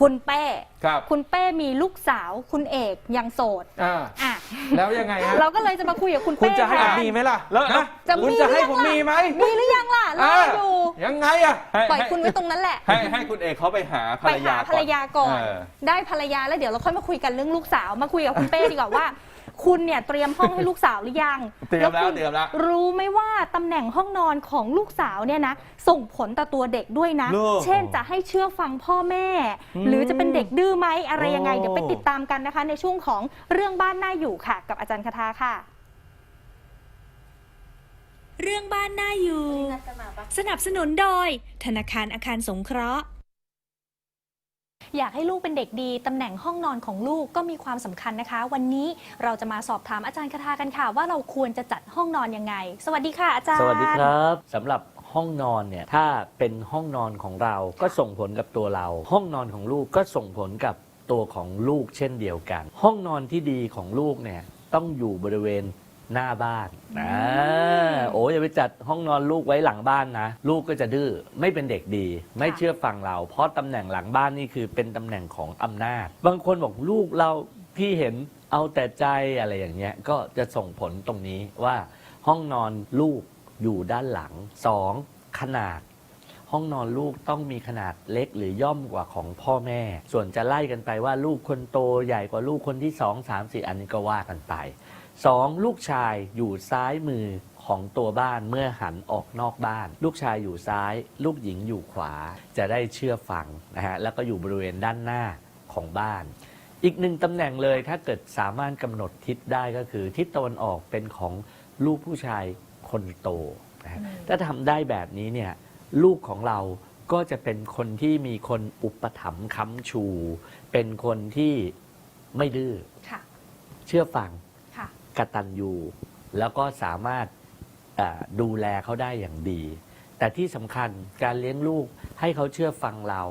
คุณเป้ครับคุณเป้มีลูกสาวคุณเอกยังโสดอ่าอะแล้วยังไงฮะเราก็เลยจะมาคุยกับคุณคุณเป้จะให้แทผมนมีไหมล่ะแล้วนะจะคุณมีจะให้หรือยังผมล่ะมีไหมมีหรือยังล่ะรออ่าอยู่ยังไงอะ ให้ปล่อยให้คุณไว้ตรงนั้นแหละ ให้ให้คุณเอกเขาไปหาภรไปรหายาภรรยาก่อนเออได้ภรรยาแล้วเดี๋ยวเราค่อยมาคุยกันเรื่องลูกสาวมาคุยกับคุณเป้ดีกว่าว่า คุณเนี่ยเตรียมห้องให้ลูกสาวหรือยังเตรียมแล้วคุณเตรียมแล้ว รู้ไหมว่าตำแหน่งห้องนอนของลูกสาวเนี่ยนะ ส่งผลต่อตัวเด็กด้วยนะลูกเช่นจะให้เชื่อฟังพ่อแม่ อืมหรือจะเป็นเด็กดื้อไหมอะไรยังไง โอ้ เดี๋ยวไปติดตามกันนะคะ ในช่วงของเรื่องบ้านน่าอยู่ค่ะ กับอาจารย์คทาค่ะ เรื่องบ้านน่าอยู่ สนับสนุนโดย ธนาคารอาคารสงเคราะห์ อยากให้ลูกเป็นเด็กดีตำแหน่งห้องนอนของลูกก็มีความสำคัญนะคะ วันนี้เราจะมาสอบถามอาจารย์คทากันค่ะ ว่าเราควรจะจัดห้องนอนยังไง สวัสดีค่ะอาจารย์ สวัสดีครับสำหรับห้องนอนเนี่ยถ้าเป็นห้องนอนของเราก็ส่งผลกับตัวเรา ห้องนอนของลูกก็ส่งผลกับตัวของลูกเช่นเดียวกัน ห้องนอนที่ดีของลูกเนี่ยต้องอยู่บริเวณหน้าบ้านนะโอย่าไปจัดห้องนอนลูกไว้หลังบ้านนะ ลูกก็จะดื้อไม่เป็นเด็กดี ไม่เชื่อฟังเรา เพราะตำแหน่งหลังบ้านนี่คือเป็นตำแหน่งของอำนาจ บางคนบอกลูกเราพี่เห็นเอาแต่ใจอะไรอย่างเงี้ยก็จะส่งผลตรงนี้ว่าห้องนอนลูกอยู่ด้านหลัง 2. ขนาด ห้องนอนลูกต้องมีขนาดเล็กหรือย่อมกว่าของพ่อแม่ ส่วนจะไล่กันไปว่าลูกคนโตใหญ่กว่าลูกคนที่2 3 4อันนี้ก็ว่ากันไป 2. ลูกชายอยู่ซ้ายมือ ของตัวบ้านเมื่อหันออกนอกบ้าน ลูกชายอยู่ซ้าย ลูกหญิงอยู่ขวา จะได้เชื่อฟังนะฮะแล้วก็อยู่บริเวณด้านหน้าของบ้าน อีกหนึ่งตำแหน่งเลยถ้าเกิดสามารถกำหนดทิศได้ก็คือ ทิศตะวันออกเป็นของลูกผู้ชายคนโตนะฮะถ้าทำได้แบบนี้เนี่ยลูกของเราก็จะเป็นคนที่มีคนอุปถัมภ์ค้ำชู เป็นคนที่ไม่ดื้อค่ะเชื่อฟังค่ะกตัญญูแล้วก็สามารถเอ่อ ดูแลเขาได้อย่างดี แต่ที่สำคัญการเลี้ยงลูกให้เขาเชื่อฟังเรา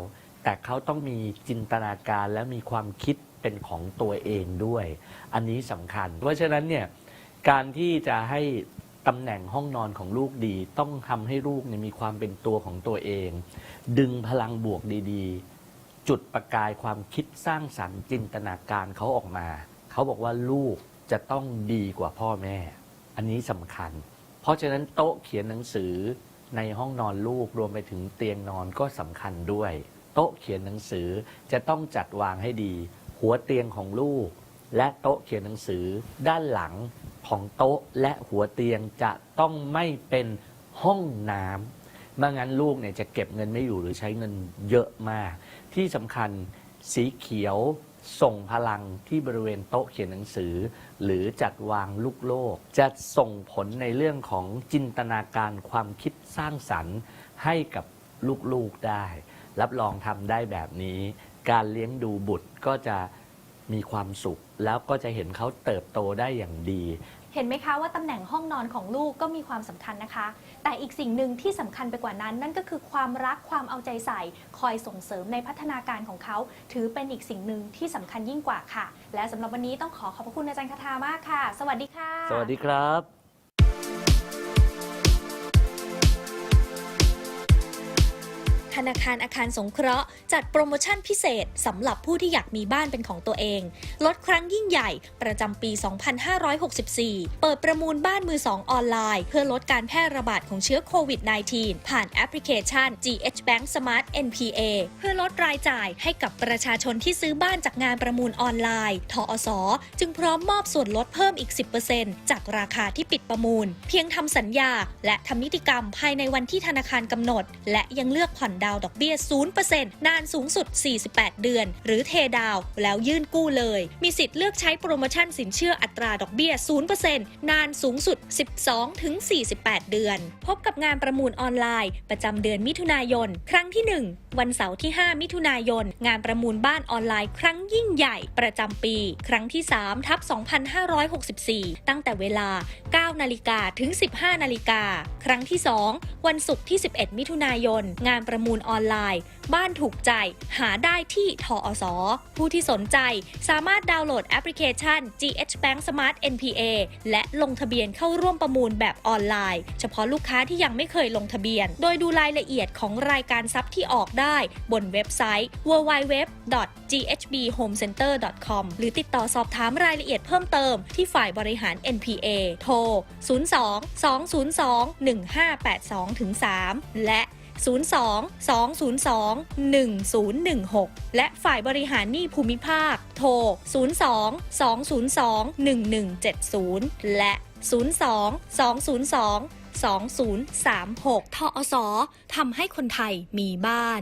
แต่เขาต้องมีจินตนาการและมีความคิดเป็นของตัวเองด้วย อันนี้สำคัญ เพราะฉะนั้นเนี่ยการที่จะให้ตำแหน่งห้องนอนของลูกดี ต้องทำให้ลูกเนี่ยมีความเป็นตัวของตัวเอง ดึงพลังบวกดีๆ จุดประกายความคิดสร้างสรรค์จินตนาการเขาออกมา เขาบอกว่าลูกจะต้องดีกว่าพ่อแม่ อันนี้สำคัญ เพราะฉะนั้นโต๊ะเขียนหนังสือในห้องนอนลูกรวมไปถึงเตียงนอนก็สำคัญด้วย โต๊ะเขียนหนังสือจะต้องจัดวางให้ดี หัวเตียงของลูก และโต๊ะเขียนหนังสือด้านหลังของโต๊ะและหัวเตียงจะต้องไม่เป็นห้องน้ำไม่งั้นลูกเนี่ยจะเก็บเงินไม่อยู่หรือใช้เงินเยอะมาก ที่สำคัญสีเขียว ส่งพลังที่บริเวณโต๊ะเขียนหนังสือ หรือจัดวางลูกโลก จะส่งผลในเรื่องของจินตนาการความคิดสร้างสรรค์ให้กับลูกๆได้ รับรองทำได้แบบนี้ การเลี้ยงดูบุตรก็จะมีความสุข แล้วก็จะเห็นเขาเติบโตได้อย่างดี เห็นไหมคะว่าตำแหน่งห้องนอนของลูกก็มีความสำคัญนะคะ แต่อีกสิ่งหนึ่งที่สำคัญไปกว่านั้น นั่นก็คือความรักความเอาใจใส่ คอยส่งเสริมในพัฒนาการของเขา ถือเป็นอีกสิ่งหนึ่งที่สำคัญยิ่งกว่าค่ะ และสำหรับวันนี้ต้องขอขอบพระคุณอาจารย์คาทามากค่ะ สวัสดีค่ะ สวัสดีครับ ธนาคารอาคารสงเคราะห์จัดโปรโมชั่นพิเศษสำหรับผู้ที่อยากมีบ้านเป็นของตัวเอง ลดครั้งยิ่งใหญ่ประจำปี 2564 เปิดประมูลบ้านมือสองออนไลน์ เพื่อลดการแพร่ระบาดของเชื้อโควิด -19 ผ่านแอปพลิเคชัน GH Bank Smart NPA เพื่อลดรายจ่ายให้กับประชาชนที่ซื้อบ้านจากงานประมูลออนไลน์ ทอส จึงพร้อมมอบส่วนลดเพิ่มอีก 10%จากราคาที่ปิดประมูล เพียงทำสัญญา และทำนิติกรรมภายในวันที่ธนาคารกำหนด และยังเลือกผ่อนได้าวดอกเบี้ย 0%นานสูงสุด 48 เดือน หรือเทดาวแล้วยื่นกู้เลย มีสิทธิ์เลือกใช้โปรโมชั่นสินเชื่ออัตราดอกเบี้ย 0%นานสูงสุด 12-48 เดือน พบกับงานประมูลออนไลน์ ประจำเดือนมิถุนายน ครั้งที่ 1 วันเสาร์ที่ 5 มิถุนายน งานประมูลบ้านออนไลน์ ครั้งยิ่งใหญ่ประจำปี ครั้งที่3ทับ2564 ตั้งแต่เวลา 9 นาฬิกาถึง 15 นาฬิกา ครั้งที่ 2 วันศุกร์ที่ 11 มิถุนายน งานประมูลลออนไลน์ บ้านถูกใจ หาได้ที่ทอสผู้ที่สนใจสามารถดาวน์โหลดแอปพลิเคชัน GH Bank Smart NPA และลงทะเบียนเข้าร่วมประมูลแบบออนไลน์ เฉพาะลูกค้าที่ยังไม่เคยลงทะเบียน โดยดูรายละเอียดของรายการทรัพย์ที่ออกได้บนเว็บไซต์ www.ghbhomecenter.com หรือติดต่อสอบถามรายละเอียดเพิ่มเติมที่ฝ่ายบริหาร NPA โทร 02 202 1582 3 และ 02 202 1016 และฝ่ายบริหารหนี้ภูมิภาค โทร 02 202 1170 และ 02 202 2036 ทอสทำให้คนไทยมีบ้าน